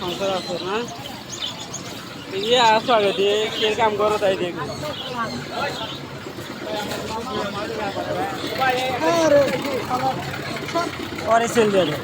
সংসার আছে, না? ইয়ে আসো আগে দিয়ে, কে কাম করো তাই দেখি পরে সেল দেবে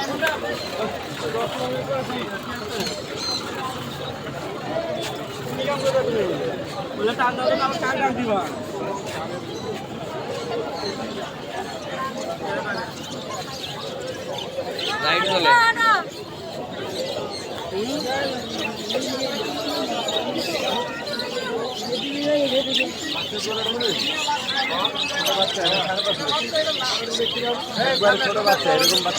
টান দাও কার কাম দিবা লাইট জ্বলে। ছোট বাচ্চা এরকম বাচ্চা